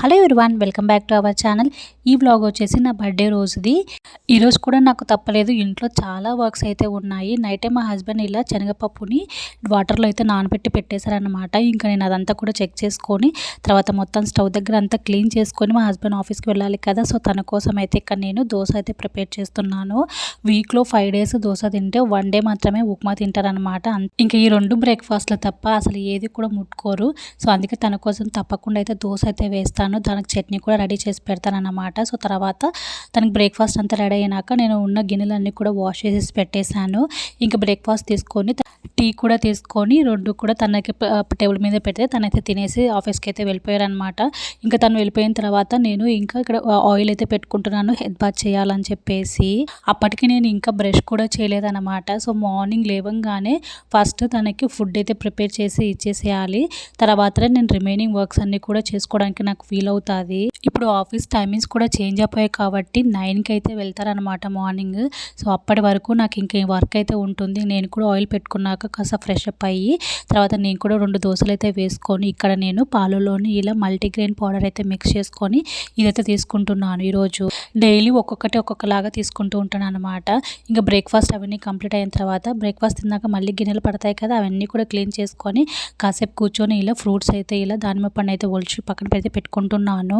Hello everyone welcome back to our channel. ఈ vlog వచ్చేసి నా బర్త్డే రోజుది. ఈరోజు కూడా నాకు తప్పలేదు ఇంట్లో చాలా వర్క్స్ అయితే ఉన్నాయి. నైట్ టైం మా హస్బెండ్ ఇలా శనగపప్పుని వాటర్లో అయితే నానబెట్టి పెట్టేశారనమాట ఇంకా నేను అదంతా కూడా చెక్ చేసుకొని తర్వాత మొత్తం స్టవ్ దగ్గర అంతా క్లీన్ చేసుకొని మా హస్బెండ్ ఆఫీస్కి వెళ్ళాలి కదా. సో తన కోసం అయితే ఇక్కడ నేను దోశ అయితే ప్రిపేర్ చేస్తున్నాను. వీక్లో ఫైవ్ డేస్ దోశ తింటే వన్ డే మాత్రమే ఉప్మా తింటారనమాట ఇంకా ఈ రెండు బ్రేక్ఫాస్ట్లు తప్ప అసలు ఏది కూడా ముట్టుకోరు. సో అందుకే తన కోసం తప్పకుండా అయితే దోశ అయితే వేస్తాను. పెడతాను దానికి చట్నీ కూడా రెడీ చేసి పెడతాను అన్నమాట సో తర్వాత తనకి బ్రేక్ఫాస్ట్ అంతా రెడీ అయినాక నేను ఉన్న గిన్నెలన్నీ కూడా వాష్ చేసేసి పెట్టేశాను. ఇంకా బ్రేక్ఫాస్ట్ తీసుకొని టీ కూడా తీసుకొని రెండు కూడా తనకి టేబుల్ మీద పెడితే తనైతే తినేసి ఆఫీస్కి అయితే వెళ్ళిపోయారనమాట ఇంకా తను వెళ్ళిపోయిన తర్వాత నేను ఇంకా ఇక్కడ ఆయిల్ అయితే పెట్టుకుంటున్నాను. హెడ్ బాత్ చేయాలని చెప్పేసి. అప్పటికి నేను ఇంకా బ్రష్ కూడా చేయలేదన్నమాట. సో మార్నింగ్ లేవంగానే ఫస్ట్ తనకి ఫుడ్ అయితే ప్రిపేర్ చేసి ఇచ్చేసేయాలి. తర్వాత నేను రిమైనింగ్ వర్క్స్ అన్నీ కూడా చేసుకోవడానికి నాకు ఫీల్ అవుతుంది ఇప్పుడు ఆఫీస్ టైమింగ్స్ కూడా చేంజ్ అయిపోయాయి కాబట్టి నైన్కి అయితే వెళ్తారనమాట మార్నింగ్. సో అప్పటి వరకు నాకు ఇంకా వర్క్ అయితే ఉంటుంది. నేను కూడా ఆయిల్ పెట్టుకున్నాక కాస్త ఫ్రెష్ అప్ అయ్యి తర్వాత నేను కూడా రెండు దోశలు అయితే వేసుకొని ఇక్కడ నేను పాలలోని ఇలా మల్టీగ్రెయిన్ పౌడర్ అయితే మిక్స్ చేసుకొని ఇదైతే తీసుకుంటున్నాను ఈరోజు. డైలీ ఒక్కొక్కటి ఒక్కొక్కలాగా తీసుకుంటూ ఉంటాను అనమాట ఇంకా బ్రేక్ఫాస్ట్ అవన్నీ కంప్లీట్ అయిన తర్వాత బ్రేక్ఫాస్ట్ తిన్నాక మళ్ళీ గిన్నెలు పడతాయి కదా అవన్నీ కూడా క్లీన్ చేసుకొని కాసేపు కూర్చొని ఇలా ఫ్రూట్స్ అయితే ఇలా దానిమ్మ పండు అయితే ఒలిచి పక్కన పెడితే పెట్టుకుంటున్నాను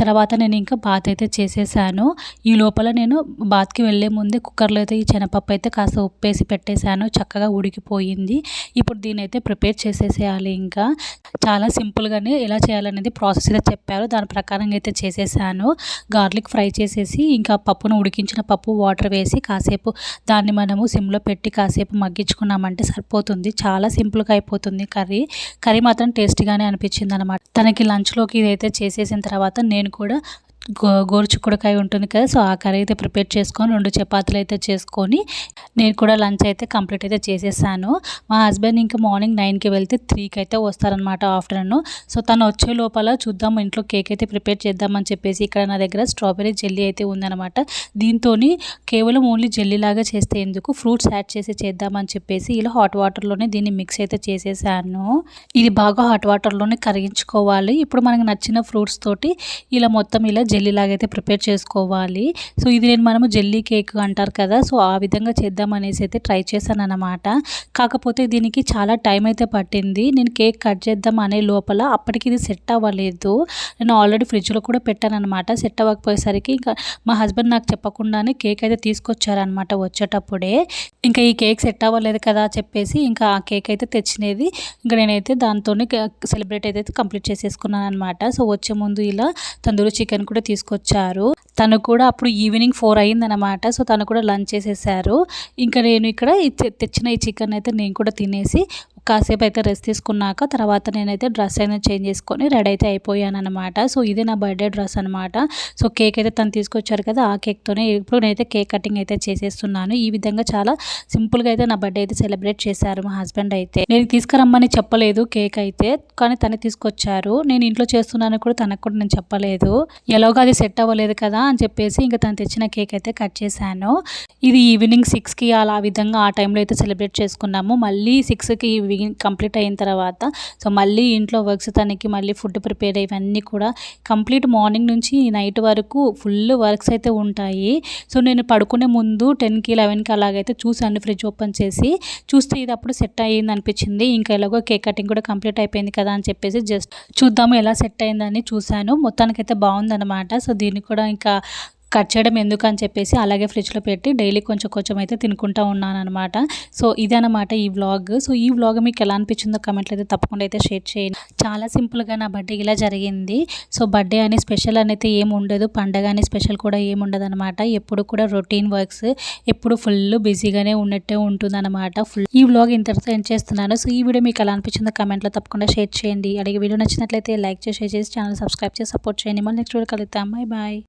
తర్వాత నేను ఇంకా బాత్ అయితే చేసేసాను. ఈ లోపల నేను బాత్కి వెళ్ళే ముందే కుక్కర్లో అయితే ఈ శనపప్పు అయితే కాస్త ఉప్పేసి పెట్టేశాను. చక్కగా ఉడికిపోయింది. ఇప్పుడు దీని అయితే ప్రిపేర్ చేసేసేయాలి ఇంకా. చాలా సింపుల్గానే ఎలా చేయాలనేది ప్రాసెస్ అయితే చెప్పారు. దాని ప్రకారంగా అయితే చేసేసాను. గార్లిక్ ఫ్రై చేసేసి ఇంకా పప్పును ఉడికించిన పప్పు వాటర్ వేసి కాసేపు దాన్ని మనము సిమ్లో పెట్టి కాసేపు మగ్గించుకున్నామంటే సరిపోతుంది. చాలా సింపుల్గా అయిపోతుంది కర్రీ. కర్రీ మాత్రం టేస్టీగానే అనిపించింది అనమాట తనకి లంచ్లోకి ఇదైతే చేసేసిన తర్వాత నేను కూడా గో గోరుచుక్కుడుకాయ ఉంటుంది కదా సో ఆ కర్రీ అయితే ప్రిపేర్ చేసుకొని రెండు చపాతీలు అయితే చేసుకొని నేను కూడా లంచ్ అయితే కంప్లీట్ అయితే చేసేసాను. మా హస్బెండ్ ఇంకా మార్నింగ్ నైన్కి వెళ్తే త్రీకి అయితే వస్తారనమాట ఆఫ్టర్నూన్. సో తను వచ్చే లోపల చూద్దాం ఇంట్లో కేక్ అయితే ప్రిపేర్ చేద్దామని చెప్పేసి ఇక్కడ నా దగ్గర స్ట్రాబెరీ జెల్లీ అయితే ఉందనమాట దీంతో కేవలం ఓన్లీ జెల్లీ లాగా చేస్తే ఎందుకు? ఫ్రూట్స్ యాడ్ చేసి చేద్దామని చెప్పేసి ఇలా హాట్ వాటర్లోనే దీన్ని మిక్స్ అయితే చేసేసాను. ఇది బాగా హాట్ వాటర్లోనే కరిగించుకోవాలి. ఇప్పుడు మనకు నచ్చిన ఫ్రూట్స్ తోటి ఇలా మొత్తం ఇలా జెల్లీ లాగైతే ప్రిపేర్ చేసుకోవాలి. సో ఇది నేను మనము జెల్లీ కేక్ అంటారు కదా సో ఆ విధంగా చేద్దాం అనేసి అయితే ట్రై చేశాను అనమాట కాకపోతే దీనికి చాలా టైం అయితే పట్టింది. నేను కేక్ కట్ చేద్దాం అనే లోపల అప్పటికి ఇది సెట్ అవ్వలేదు. నేను ఆల్రెడీ ఫ్రిడ్జ్లో కూడా పెట్టాను అనమాట సెట్ అవ్వకపోయేసరికి ఇంకా మా హస్బెండ్ నాకు చెప్పకుండానే కేక్ అయితే తీసుకొచ్చారనమాట వచ్చేటప్పుడే. ఇంకా ఈ కేక్ సెట్ అవ్వలేదు కదా చెప్పేసి ఇంకా ఆ కేక్ అయితే తెచ్చినది. ఇంకా నేనైతే దాంతోనే సెలబ్రేట్ అయితే కంప్లీట్ చేసేసుకున్నాను అనమాట సో వచ్చే ముందు ఇలా తందూరి చికెన్ కూడా తీసుకొచ్చారు. తను కూడా అప్పుడు ఈవినింగ్ ఫోర్ అయిందనమాట సో తను కూడా లంచ్ చేసేసారు. ఇంకా నేను ఇక్కడ తెచ్చిన ఈ చికెన్ అయితే నేను కూడా తినేసి కాసేపు అయితే రెస్ట్ తీసుకున్నాక తర్వాత నేనైతే డ్రెస్ అయినా చేంజ్ చేసుకొని రెడీ అయితే అయిపోయాను అనమాట సో ఇది నా బర్త్డే డ్రెస్ అనమాట సో కేక్ అయితే తను తీసుకొచ్చారు కదా ఆ కేక్తోనే ఇప్పుడు నేనైతే కేక్ కటింగ్ అయితే చేసేస్తున్నాను. ఈ విధంగా చాలా సింపుల్గా అయితే నా బర్త్డే అయితే సెలబ్రేట్ చేశారు మా హస్బెండ్ అయితే. నేను తీసుకురమ్మని చెప్పలేదు కేక్ అయితే కానీ తను తీసుకొచ్చారు. నేను ఇంట్లో చేస్తున్నాను కూడా తనకు కూడా నేను చెప్పలేదు. ఎలాగో అది సెట్ అవ్వలేదు కదా అని చెప్పేసి ఇంకా తను తెచ్చిన కేక్ అయితే కట్ చేశాను. ఇది ఈవినింగ్ సిక్స్కి అలా విధంగా ఆ టైంలో అయితే సెలబ్రేట్ చేసుకున్నాము. మళ్ళీ సిక్స్కి కంప్లీట్ అయిన తర్వాత సో మళ్ళీ ఇంట్లో వర్క్స్ తనకి మళ్ళీ ఫుడ్ ప్రిపేర్ ఇవన్నీ కూడా కంప్లీట్ మార్నింగ్ నుంచి నైట్ వరకు ఫుల్ వర్క్స్ అయితే ఉంటాయి. సో నేను పడుకునే ముందు టెన్కి లెవెన్కి అలాగైతే చూసాను ఫ్రిడ్జ్ ఓపెన్ చేసి. చూస్తే ఇది అప్పుడు సెట్ అయ్యింది అనిపించింది. ఇంకా ఎలాగో కేక్ కటింగ్ కూడా కంప్లీట్ అయిపోయింది కదా అని చెప్పేసి జస్ట్ చూద్దాము ఎలా సెట్ అయిందని చూశాను. మొత్తానికైతే బాగుందన్నమాట. సో దీన్ని కూడా ఇంకా కట్ చేయడం ఎందుకు అని చెప్పేసి అలాగే ఫ్రిడ్జ్లో పెట్టి డైలీ కొంచెం కొంచెం అయితే తినుకుంటూ ఉన్నాను అనమాట సో ఇదనమాట ఈ వ్లాగ్. సో ఈ వ్లాగ్ మీకు ఎలా అనిపించిందో కమెంట్లు అయితే తప్పకుండా అయితే షేర్ చేయండి. చాలా సింపుల్గా నా బర్త్డే ఇలా జరిగింది. సో బర్త్డే అని స్పెషల్ అనేది ఏమి ఉండదు. పండగ అని స్పెషల్ కూడా ఏమి ఉండదు అనమాట ఎప్పుడు కూడా రొటీన్ వర్క్స్ ఎప్పుడు ఫుల్ బిజీగానే ఉన్నట్టే ఉంటుంది అనమాట ఫుల్ ఈ వ్లాగ్ ఇంతటితో ఏం చేస్తున్నాను. సో ఈ వీడియో మీకు ఎలా అనిపించిందో కమెంట్లో తప్పకుండా షేర్ చేయండి. అలాగే వీడియో నచ్చినట్లయితే లైక్ చేసి షేర్ చేసి ఛానల్ సబ్స్క్రైబ్ చేసి సపోర్ట్ చేయండి. మళ్ళీ నెక్స్ట్ వీడియో కలుగుతాం బాయ్ బాయ్